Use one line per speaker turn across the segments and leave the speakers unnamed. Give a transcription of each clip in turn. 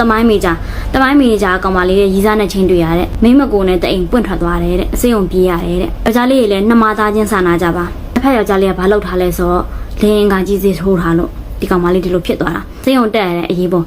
တမိုင်းမေဂျာတမိုင်းမေဂျာကောင်မလေးရဲ့ရီးစားနဲ့ချင်းတွေ့ရတဲ့မိမကိုနဲ့တအိမ်ပွင့်ထွက်သွားတယ်တဲ့အစိမ့်ုံပြေးရတယ်တဲ့ယောက်ျားလေးတွေလည်းနှမသားချင်းစာနာကြပါတစ်ဖက်ယောက်ျားလေးကဘာလုပ်ထားလဲဆိုတော့လင်းကကြီးစီထိုးထားလို့ဒီကောင်မလေးဒီလိုဖြစ်သွားတာစိမ့်ုံတက်ရတဲ့အရေးပေါ်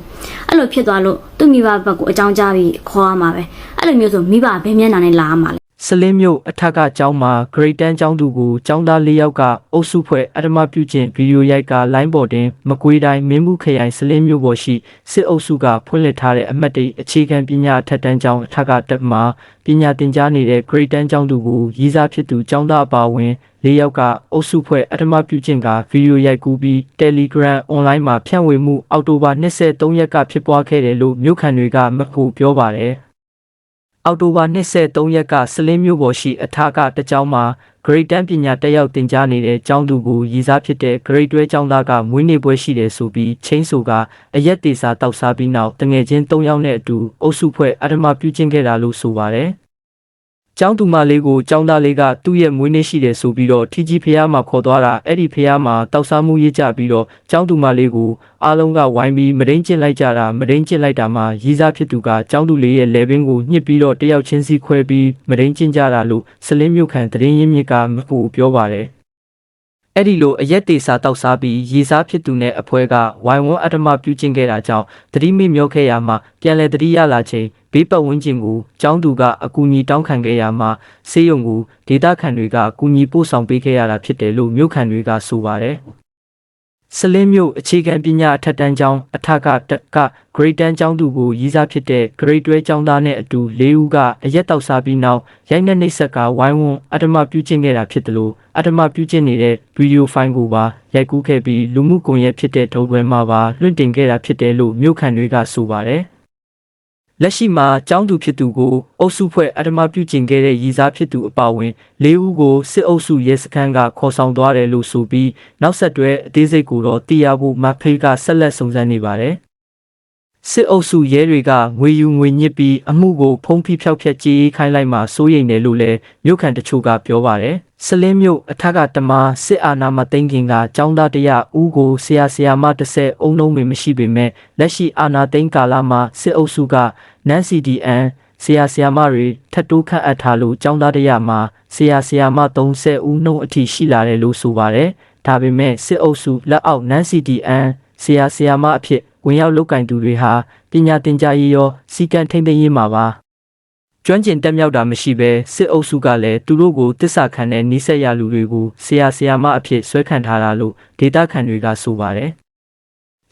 အဲ့လိုဖြစ်သွားလို့သူ့မိဘဘက်ကိုအကြောင်းကြားပြီးခေါ်ရမှာပဲအဲ့လိုမျိုးဆိုမိဘဘယ်မျက်နှာနဲ့လာရမှာလဲ
စလင်းမြို့အထက်ကကျောင်းမှာ grade 10ကျောင်းသူကိုကျောင်းသား၄ယောက်ကအုပ်စုဖွဲ့အဓမ္မပြုကျင့်ဗီဒီယိုရိုက်ကလိုင်းပေါ်တင်မကွေးတိုင်းမင်းမှုခရိုင်စလင်းမြို့ပေါ်ရှိစစ်အုပ်စုကဖွင့်လှစ်ထားတဲ့အမှတ်တိတ်အခြေခံပညာအထက်တန်းကျောင်းအထက်ကတက်မှာပညာသင်ကြားနေတဲ့ grade 10ကျောင်းသူကိုရည်စားဖြစ်သူကျောင်းသားအပါအဝင်၄ယောက်ကအုပ်စုဖွဲ့အဓမ္မပြုကျင့်ကဗီဒီယိုရိုက်ကူးပြီး Telegram online မှာဖြန့်ဝေမှုအောက်တိုဘာ23ရက်ကဖြစ်ပွားခဲ့တယ်လို့မြို့ခံတွေကမဖို့ပြောပါတယ်။ အောက်တိုဘာ23ရက်ကစလင်းမြို့ပေါ်ရှိအထာကတကျောင်းမှာ grade 10ပညာတက်ရောက်တင်ကြားနေတဲ့ကျောင်းသူကိုရည်စားဖြစ်တဲ့ grade 12ကျောင်းသားကမွေးနေ့ပွဲရှိတယ်ဆိုပြီးချင်းဆိုကအရက်တေစာတောက်စားပြီးနောက်တငယ်ချင်း၃ယောက်နဲ့အတူအုပ်စုဖွဲ့အဓမ္မပြုကျင့်ခဲ့တာလို့ဆိုပါတယ်။ ကျောင်းသူမလေးကိုကျောင်းသားလေးကသူ့ရဲ့မွေးနေ့ရှိတယ်ဆိုပြီးတော့ထီကြီးဖះမှာခေါ်သွားတာအဲ့ဒီဖះမှာတောက်စားမှုရေးကြပြီးတော့ကျောင်းသူမလေးကိုအားလုံးကဝိုင်းပြီးမရင်းကျစ်လိုက်ကြတာမရင်းကျစ်လိုက်တာမှာရည်စားဖြစ်သူကကျောင်းသူလေးရဲ့လေဘင်းကိုညှစ်ပြီးတော့တယောက်ချင်းစီခွဲပြီးမရင်းကျင်ကြတာလို့စလင်းမြုပ်ခံတရင်ရင်းမြစ်ကမဖို့ပြောပါတယ် အဲ့ဒီလိုအရက်တေစာတောက်စားပြီးရေစားဖြစ်သူနဲ့အဖွဲကဝိုင်ဝန်းအတ္တမပြုကျင့်ခဲ့တာကြောင့်သတိမိမျောခဲ့ရမှာပြန်လဲသတိရလာချိန်ဘေးပတ်ဝန်းကျင်ကိုကျောင်းသူကအကူအညီတောင်းခံခဲ့ရမှာဆေးရုံကိုဒေတာခန်တွေကကူညီပို့ဆောင်ပေးခဲ့ရတာဖြစ်တယ်လို့မြို့ခံတွေကဆိုပါတယ် စလင်းမြို့အခြေခံပညာအထက်တန်းကျောင်းအထကတက်က grade 10ကျောင်းသူကိုရည်စားဖြစ်တဲ့ grade 12ကျောင်းသားနဲ့အတူ၄ဦးကအရက်တောက်စားပြီးနောက်ရိုက်နှက်နှိပ်စက်ကဝိုင်းဝန်းအတ္တမပြုကျင့်ခဲ့တာဖြစ်တယ်လို့အတ္တမပြုကျင့်နေတဲ့ဗီဒီယိုဖိုင်ကိုပါရိုက်ကူးခဲ့ပြီးလူမှုကွန်ရက်ဖြစ်တဲ့ဒုံတွဲမှာပါလွှင့်တင်ခဲ့တာဖြစ်တယ်လို့မြို့ခံတွေကဆိုပါတယ် လက်ရှိမှာကျောင်းသူဖြစ်သူကိုအုပ်စုဖွဲ့အဓမ္မပြုကျင့်ခဲ့တဲ့ရည်စားဖြစ်သူအပါအဝင်၄ဦးကိုစစ်အုပ်စုရဲစခန်းကခေါ်ဆောင်သွားတယ်လို့ဆိုပြီးနောက်ဆက်တွဲအသေးစိတ်ကိုတော့သိရဖို့မဖေးကဆက်လက်စုံစမ်းနေပါတယ်စစ်အုပ်စုရဲတွေကငွေယူငွေညစ်ပြီးအမှုကိုဖုံးဖိဖျောက်ဖျက်ကြေးခိုင်းလိုက်မှစိုးရိမ်တယ်လို့လည်းမြို့ခံတချို့ကပြောပါတယ်။ စလင်းမြို့အထက်ကတမစစ်အာဏာမသိမ်းခင်ကចောင်းသားတရဦးကိုဆရာဆရာမတစ်ဆက်အုံလုံးတွေမရှိပေမဲ့လက်ရှိအာဏာသိမ်းကာလမှာစစ်အုပ်စုကနန် CDN ဆရာဆရာမတွေထပ်တိုးခန့်အပ်ထားလို့ចောင်းသားတရမှာဆရာဆရာမ30ဦးနှုန်းအထိရှိလာတယ်လို့ဆိုပါတယ်။ဒါပေမဲ့စစ်အုပ်စုလက်အောက်နန် CDN ဆရာဆရာမအဖြစ်ဝင်ရောက်လုပ်ကင်သူတွေဟာပညာသင်ကြားရေးရောစီကံထိမ့်သိမ်းရေးမှာပါ ကျွမ်းကျင်တက်မြောက်တာမရှိဘဲစစ်အုပ်စုကလည်းသူတို့ကိုတစ္ဆာခံတဲ့နှိစက်ရလူတွေကိုဆရာဆရာမအဖြစ်ဆွဲခံထားတာလို့ဒေတာခန်တွေကဆိုပါတယ်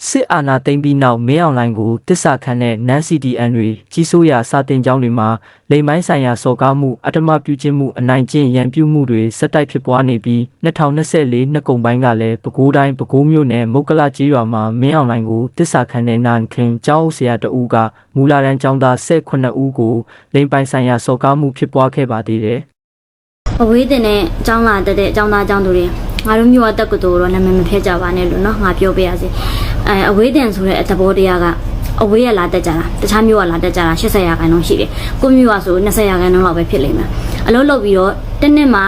စစ်အာဏာသိမ်းပြီးနောက်မင်းအောင်လှိုင်ကိုတစ္ဆာခံတဲ့နန် CDN တွေကြီးစိုးရာစာတင်ကျောင်းတွေမှာလိမ်မိုင်းဆိုင်ရာစော်ကားမှုအတ္တမပြုခြင်းမှုအနိုင်ကျင့်ရန်ပြုမှုတွေစက်တိုက်ဖြစ်ပွားနေပြီး2024နှစ်ကုန်ပိုင်းကလည်းပဲခူးတိုင်းပဲခူးမြို့နယ်မုတ်ကလကြီးရွာမှာမင်းအောင်လှိုင်ကိုတစ္ဆာခံတဲ့နန်ခင်ကျောင်းအုပ်ဆရာတဦးကမူလာရန်ကျောင်းသား18ဦးကိုလိမ်ပိုင်ဆိုင်ရာစော်ကားမှုဖြစ်ပွားခဲ့ပါသေးတယ်
အဝေးတင်နဲ့အကြောင်းလာတက်တဲ့အကြောင်းသားအကြောင်းသူတွေ ငါတို့မြို့အတက်ကတော်တော့နာမည်မဖျက်ကြပါနဲ့လို့နော်ငါပြောပြရစီအဲအဝေးတန်ဆိုတဲ့အသဘောတရားကအဝေးရလာတက်ကြတာတခြားမြို့ကလာတက်ကြတာ80ရာခိုင်နှုန်းရှိတယ်ကိုမြို့ကဆို20ရာခိုင်နှုန်းလောက်ပဲဖြစ်လိမ့်မယ်အလုံးလောက်ပြီးတော့တစ်နှစ်မှာ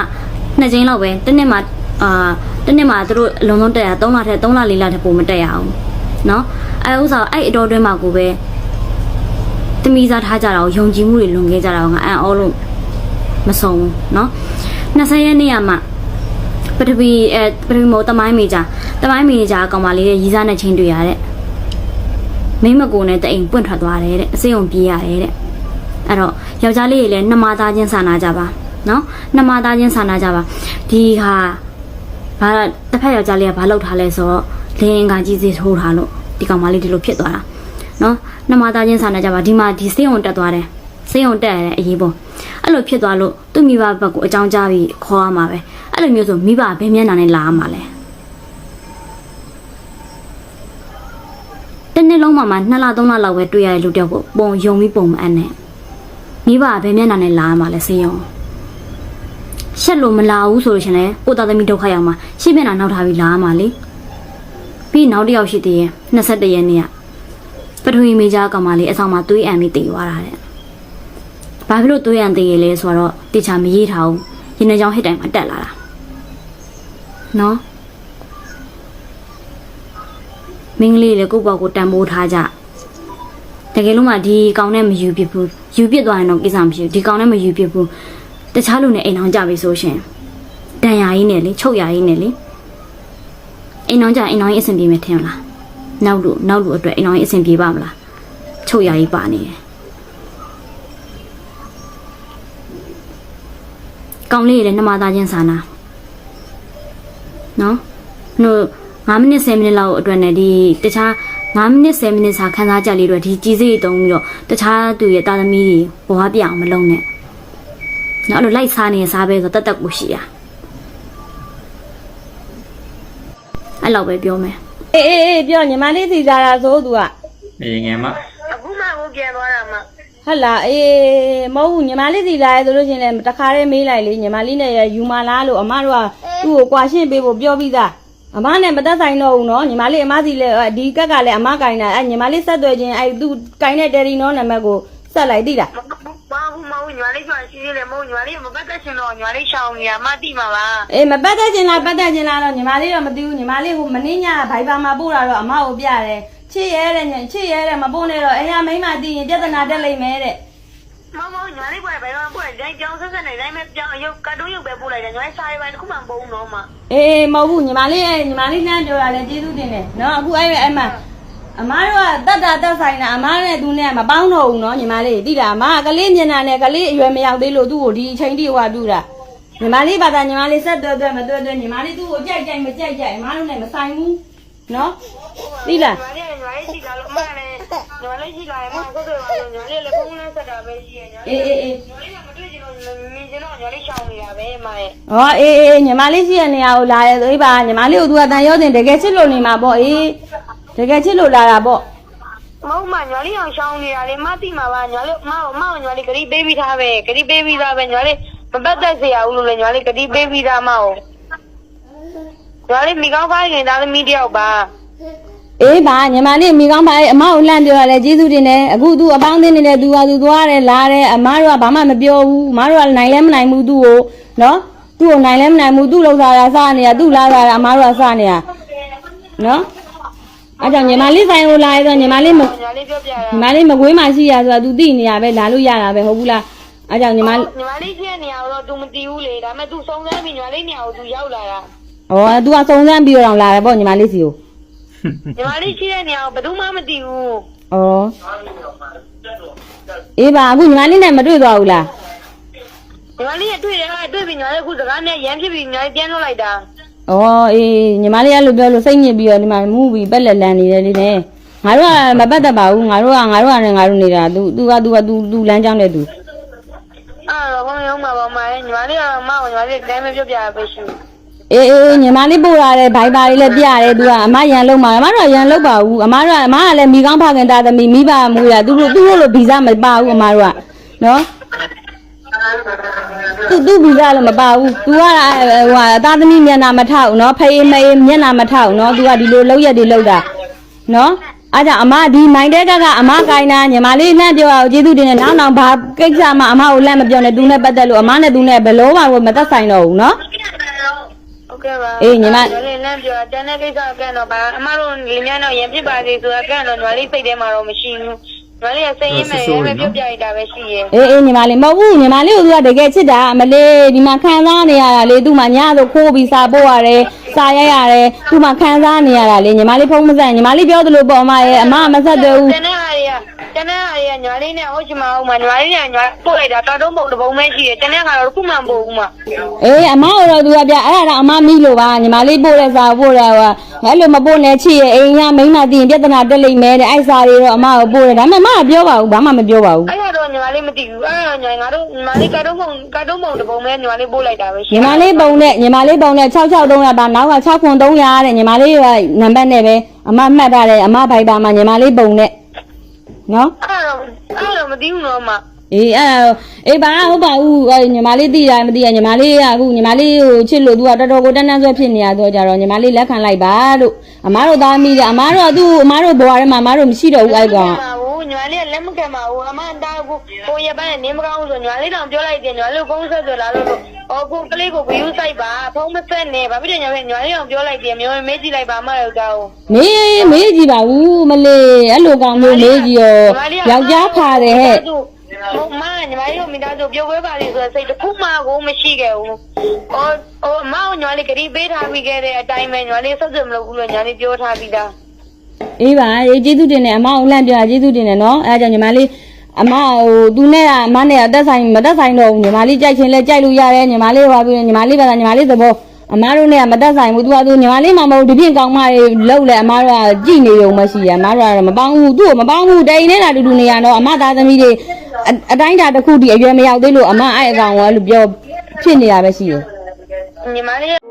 နှစ်ကြိမ်လောက်ပဲတစ်နှစ်မှာအာတစ်နှစ်မှာသူတို့အလုံးလုံးတက်ရ3လထက်3လ4လထက်ပိုမတက်ရအောင်နော်အဲဥစားအဲ့အတော်တွင်းမှာကိုပဲတမိစားထားကြတာကိုယုံကြည်မှုတွေလွန်ခဲ့ကြတာကငါအံ့ဩလို့မဆုံးဘူးနော်20ရက်နေ့ရမှာ ပထဝီအဲပထဝီမိုးတမိုင်းမေဂျာတမိုင်းမေဂျာကောင်မလေးရဲ့ရီးစားနဲ့ချင်းတွေ့ရတဲ့မိမကိုနဲ့တအိမ်ပွင့်ထွက်သွားတယ်တဲ့အစိမ့်ုံပြေးရတယ်တဲ့အဲ့တော့ယောက်ျားလေးတွေလည်းနှမသားချင်းစာနာကြပါနော်နှမသားချင်းစာနာကြပါဒီဟာဘာတစ်ဖက်ယောက်ျားလေးကဘာလုပ်ထားလဲဆိုတော့လင်းကကြီးစီထိုးထားလို့ဒီကောင်မလေးဒီလိုဖြစ်သွားတာနော်နှမသားချင်းစာနာကြပါဒီမှာဒီစိတ်ုံတက်သွားတယ် စိတ်ုံတက်ရတဲ့အရေးပေါ်အဲ့လိုဖြစ်သွားလို့သူ့မိဘဘက်ကိုအကြောင်းကြားပြီးခေါ်ရမှာပဲအဲ့လိုမျိုးဆိုမိဘဘယ်မျက်နှာနဲ့လာရမှာလဲတနေ့လုံးမှမှ2လ3လလောက်ပဲတွေ့ရတဲ့လူတယောက်ကိုပုံယုံပြီးပုံမအပ်နဲ့မိဘဘယ်မျက်နှာနဲ့လာရမှာလဲစေယုံရှက်လို့မလာဘူးဆိုလို့ရှင်လေကိုသားသမီးဒုက္ခရောက်မှာရှင်းမျက်နှာနောက်ထားပြီးလာရမှာလေပြီးနောက်တစ်ယောက်ရှိသေးရဲ့21ရက်နေ့ကပထဝီမေဂျာကောင်မလေးအဆောင်မှာသွေးအံပြီးတည်သွားတာတဲ့ ဘာဖြစ်လို့သွေးအံတည်ရလဲဆိုတော့တေချာမရေးထားဘူးရင်ထဲချောင်းဟစ်တိုင်မှာတက်လာတာနော်မင်းကလေးလည်းကိုယ့်ဘောက်ကိုတန်ဖိုးထားကြတကယ်လို့မှဒီကောင်နဲ့မယူပြစ်ဘူးယူပြစ်သွားရင်တော့ကိစ္စမရှိဘူးဒီကောင်နဲ့မယူပြစ်ဘူးတခြားလူနဲ့အိမ်အောင်ကြပြီဆိုရှင်တန်ရာကြီးနဲ့လေချုပ်ရာကြီးနဲ့လေအိမ်အောင်ကြအိမ်အောင်ကြီးအဆင်ပြေမယ်ထင်လားနောက်လူနောက်လူအတွက်အိမ်အောင်ကြီးအဆင်ပြေပါမလားချုပ်ရာကြီးပါနေတယ် ကောင်လေးလည်းနှမသားချင်းစာနာနော်ဟို9မိနစ်10မိနစ်လောက်အတွက်နဲ့ဒီတခြား9မိနစ်10မိနစ်စာခန်းစားချက်လေးတွေဒီကြီးစိတ်တုံးပြီးတော့တခြားသူရဲ့တာသမီတွေဘဝပြအောင်မလုပ်နဲ့နော်အဲ့လိုလိုက်စားနေစားပဲဆိုတတ်တက်ကိုရှိရအဲ့လောက်ပဲပြောမယ်
အေးအေးအေးပြောညီမလေးစီလာတာဆိုသူက
အေးငယ်မ
အခုမှကိုပြန်သွားတာမှ
ဟတ်လာအေးမဟုတ်ဘူးညီမလေးစီလာရဲဆိုလို့ရှရင်လည်းတခါတည်းမေးလိုက်လေညီမလေးနဲ့ယူမလားလို့အမတို့ကသူ့ကိုကွာရှင်းပေးဖို့ပြောပြီးသားအမနဲ့မသက်ဆိုင်တော့ဘူးနော်ညီမလေးအမစီလည်းအဲ့ဒီကက်ကလည်းအမကင်တာအဲ့ညီမလေးဆက်သွယ်ခြင်းအဲ့သူကင်တဲ့တယ်ရီနောနံပါတ်ကိုဆက်လိုက်သိလား
မဘာဘူးမဟုတ်ညီမလေးကရှိသေးတယ်မဟုတ်ညီမလေးမပတ်သက်ရှင်တော့ညီမလေးရှောင်းနေတာမသိမှာပါ
အေးမပတ်သက်ခြင်းလားပတ်သက်ခြင်းလားတော့ညီမလေးတော့မသိဘူးညီမလေးကမင်းညဘိုင်ဘာမှာပို့တာတော့အမကိုပြတယ် ချစ်ရဲတဲ့ညချစ်ရဲတဲ့မပို့နဲ့တော့အဲ့ရမိန်းမသိရင်ပြဿနာတက်လိမ့်မယ်တဲ့
မမညီမလေးကဘယ်တော့ပို့တယ်တိုင်းကြောင်းဆက်ဆက်နေတိုင်းပဲကြောင်းရုပ်ကတ်တုံးရုပ်ပဲပို့လိုက်တယ်ညီမလေးစားရပိုင်းတစ်ခုမှမပုံတော့မှ
အေးမဟုတ်ဘူးညီမလေးရဲ့ညီမလေးနှမ်းပြောတာလည်းကျေးဇူးတင်တယ်နော်အခုအဲ့အဲ့မှာအမားတို့ကတတ်တာတက်ဆိုင်တာအမားနဲ့သူနဲ့မပေါင်းတော့ဘူးနော်ညီမလေးသိလားအမားကကလေးမျက်နှာနဲ့ကလေးအရွယ်မရောက်သေးလို့သူ့ကိုဒီအချိန်ထိဟိုကပြူတာညီမလေးဘာသာညီမလေးဆက်တွဲတွဲမတွဲတွဲညီမလေးသူ့ကိုကြိုက်ကြိုက်မကြိုက်ကြိုက်အမားတို့နဲ့မဆိုင်ဘူးနော်သိလား
ညီမလေးညီမ လေးရှိလာလို့အမလည်းညီမလေးရှိလာရင်မဆက်သွယ်ပါလို့ညီမလေးလည်းဖုန်းနဲ့ဆက်တာပဲရှိရညီမလေး
အေးအေးအေး
ညီမလေးကမတွေ့ချင်လို့မြင်ချင်တော့ညီမလေးရှောင်းနေတာပဲအမရဲ့
ဟောအေးအေးညီမလေးရှိတဲ့နေရာကိုလာရဲဆိုအေးပါညီမလေးကိုသူကတန်ရောတင်တကယ်ချစ်လို့နေမှာပေါ့အေးတကယ်ချစ်လို့လာတာပေါ့
မဟုတ်မှညီမလေးအောင်ရှောင်းနေတာလေမသိမှာပါညီမလေးမအောင်မအောင်ညီမလေးဂရီပေးပြီးသားပဲဂရီပေးပြီးသားပဲညီမလေးမပတ်သက်စေရဘူးလို့လေညီမလေးဂရီပေးပြီးသားမအောင်ညီမလေးမိကောင်းဖိုင်းခင်သားသမီးတယောက်ပါ
အေးပါညီမလေးမိကောင်းပါရဲ့အမအုံလန့်ပြောရလဲကျေးဇူးတင်တယ်အခုသူအပေါင်းအသင်းနေတယ်သူကသူသွားတယ်လာတယ်အမတို့ကဘာမှမပြောဘူးအမတို့ကနိုင်လဲမနိုင်ဘူးသူ့ကိုနော်သူ့ကိုနိုင်လဲမနိုင်ဘူးသူ့လောက်စားတာစနေရသူ့လာစားတာအမတို့ကစနေရနော်အဲ့ကြောင့်ညီမလေးဆိုင်ကိုလာရဲဆိုညီမလေးမ
ညီမလေး
မကွေးမှရှိရဆိုတာသူသိနေရပဲလာလို့ရတာပဲဟုတ်ဘူးလားအဲ့ကြောင့်ညီမ
ညီမလေးရှိတဲ့နေရာကိုတော့သူမသိဘူးလေဒါပေမဲ့သူစုံစမ်းပြီးညီမလေးနေရာကိုသူရောက်လာတာ
ဩ तू ကစုံစမ်းပြီးတော့လာတယ်ပေါ့ညီမလေးစီကို
ညီမလေးရှိတဲ့နေရာကိုဘယ်သူမှမတီးဘူး
ဩအေးပါအခုညီမလေးနဲ့မတွေ့သွားဘူးလား
ညီမလေးကတွေ့တယ်ကတွေ့ပြီးညီမလေးအခုစကားနဲ့ရမ်းဖြစ်ပြီးညီမလေးပြန်လွှတ်လိုက်တာ
။အော်အေးညီမလေးကလို့ပြောလို့စိတ်ညစ်ပြီးတော့ဒီမှာမူပြီးပက်လက်လန်နေတယ်လေနဲ့။ငါတို့ကမပတ်သက်ပါဘူး။ငါတို့ကငါတို့ကလည်းငါတို့နေတာ။ तू तू က तू က तू तू လမ်းကြောင်းတဲ့ तू
အဲ့တော့ဘုံရုံးမှာပါမညီမလေးကမအောင်ညီမလေးတိုင်းမပြောပြရပဲရှိ
အေးအေးညီမလေးပို့ရတယ်ဘိုင်ဘာလေးလည်းပြရတယ်သူကအမရန်လုံးမှာအမတို့ကရန်လုံးပါဘူးအမတို့ကအမကလည်းမိကောင်းဖခင်တာသမီးမိဘမူရသူတို့သူတို့လိုဗီဇမပါဘူးအမတို့ကနော်သူသူဗီဇလည်းမပါဘူး तू ကဟိုအသားသမီးမျက်နှာမထောက်နော်ဖေးမေးမျက်နှာမထောက်နော် तू ကဒီလိုလောက်ရက်တွေလောက်တာနော်အားကြောင့်အမဒီနိုင်တဲ့ကကအမကိုင်းတာညီမလေးလှမ်းပြောအောင်ကျေးဇူးတင်နေနောက်နောက်ဘာကိစ္စမှအမကိုလှမ်းမပြောနဲ့သူနဲ့ပတ်သက်လို့အမနဲ့သူနဲ့ဘလို့မှမသက်ဆိုင်တော့ဘူးနော်
ကဲ့ပါ
အေးညီမ
ညီမလေးလမ်းပြောတန်းတဲ့ကိစ္စကဲတော့ပါအမတို့လင်းမြန်းတော့ရင်ဖြစ်ပါစေဆိုတာကဲတော့ညီမလေးစိတ်ထဲမှာတော့မရှိဘူးညီမလေးကစိတ်ရင်းမဲ့ရမ်းပြောပြရတာပဲရှိရဲ့
အေးအေးညီမလေးမဟုတ်ဘူးညီမလေးကိုသူကတကယ်ချစ်တာအမလေးဒီမှာခံစားနေရတာလေသူ့မှာညဆိုခိုးပြီးစာပို့ရတယ်စာရိုက်ရတယ်သူ့မှာခံစားနေရတာလေညီမလေးဖုံးမဆက်ညီမလေးပြောသလိုပေါ့အမရဲ့အမကမဆက်သေးဘူး
တန်းတဲ့ဟာတွေက တန်းတဲ့ဟာတွေကညီမလေးနဲ့ဟုတ်ချင်မအောင်မညီမလေးနဲ့ညီမပို့လိုက်တာတော်တုံးပုံတစ်ပုံပဲရှိရဲ့တန်းတဲ့ဟာတော့ခုမှမပို့ဘူးမ
အေးအမကတော့သူကပြအဲ့ဒါတော့အမမိလို့ပါညီမလေးပို့တဲ့စာပို့တယ်ဟိုအဲ့လိုမပို့နဲ့ချစ်ရဲ့အိမ်ကမိန်းမသိရင်ပြဿနာတက်လိမ့်မယ်တဲ့အဲ့စာတွေတော့အမကိုပို့တယ်ဒါပေမဲ့အမကပြောပါဘူးဘာမှမပြောပါဘူး
အဲ့ဒါတော့ညီမလေးမသိဘူးအဲ့ဒါညီငါတို့ညီမလေးကတ်တုံးပုံကတ်တုံးပုံတစ်ပုံပဲညီမလေးပို့လိုက်တာပဲရှိ
ညီမလေးပုံနဲ့ညီမလေးပုံနဲ့66300ပါနောက်က6300တဲ့ညီမလေးကနံပါတ်နဲ့ပဲအမမှတ်ထားတယ်အမဘိုက်ပါမှာညီမလေးပုံနဲ့ နော်
အဲ့ဒါအဲ့ဒါမသိဘူးတော့မ
အေးအဲ့ဒါတော့အေးဘာဟုတ်ပါဘူးအဲ့ညီမလေးသိတာမသိရညီမလေးကအခုညီမလေးကိုချစ်လို့သူကတော်တော်ကိုတန်းတန်းဆွဲဖြစ်နေရတော့ကြတော့ညီမလေးလက်ခံလိုက်ပါလို့အမားတို့သားမိတယ်အမားတို့ကသူ့အမားတို့ဘွားထဲမှာအမားတို့မရှိတော့ဘူးအဲ့ကောင်က
ပါဘူး ညီမလေးကလက်မခံပါဘူးအမအတားကိုကိုရပန်းနဲ့နင်းမကောင်းဘူးဆိုညီမလေးတောင်ပြောလိုက်တယ်ညီမလေးကိုကုန်းဆက်ဆိုလာလို့အော်ကိုကလေးကိုဗီယူဆိုင်ပါဖုန်းမဆက်နဲ့ဘာဖြစ်လို့ညာလဲညာလေးအောင်ပြောလိုက်တယ်မျိုးမေးကြည့်လိုက်ပါမလို့ကြောက်
မေးမေးကြည့်ပါဦးမလေးအဲ့လိုကောင်မျိုးမေးကြည့်ရောယောက်ျားဖာတယ်ဟဲ့
မမညီမလေးတို့မိသားစုပြုတ်ပွဲပါလေဆိုတော့စိတ်တစ်ခုမှကိုမရှိခဲ့ဘူး။အော်အော်အမောင်ညီမလေးဂရီပေးထားပြီးခဲ့တဲ့အတိုင်းပဲညီမလေးဆက်စမလုပ်ဘူးလို့ညီမလေးပြောထားပြီးသား
အေးပါရေးကျေးဇူးတင်တယ်အမအောင်လှမ်းပြကျေးဇူးတင်တယ်နော်အဲဒါကြောင့်ညီမလေးအမဟိုသူနဲ့ကအမနဲ့အသက်ဆိုင်မသက်ဆိုင်တော့ဘူးညီမလေးကြိုက်ချင်းလဲကြိုက်လို့ရတယ်ညီမလေးဟောပြီးညီမလေးပါညီမလေးသဘောအမတို့နဲ့ကမသက်ဆိုင်ဘူးသူကသူညီမလေးမှမဟုတ်ဒီပြင်ကောင်းမတွေလောက်လဲအမတို့ကကြည်နေုံမရှိရအမတို့ကတော့မပေါင်းဘူးသူ့ကိုမပေါင်းဘူးတိန်နေတာတူတူနေရတော့အမသားသမီးတွေအတိုင်းတာတစ်ခုတည်းအရွယ်မရောက်သေးလို့အမအဲ့အကောင်ကလို့ပြောဖြစ်နေတာပဲရှိတယ်
ညီမလေး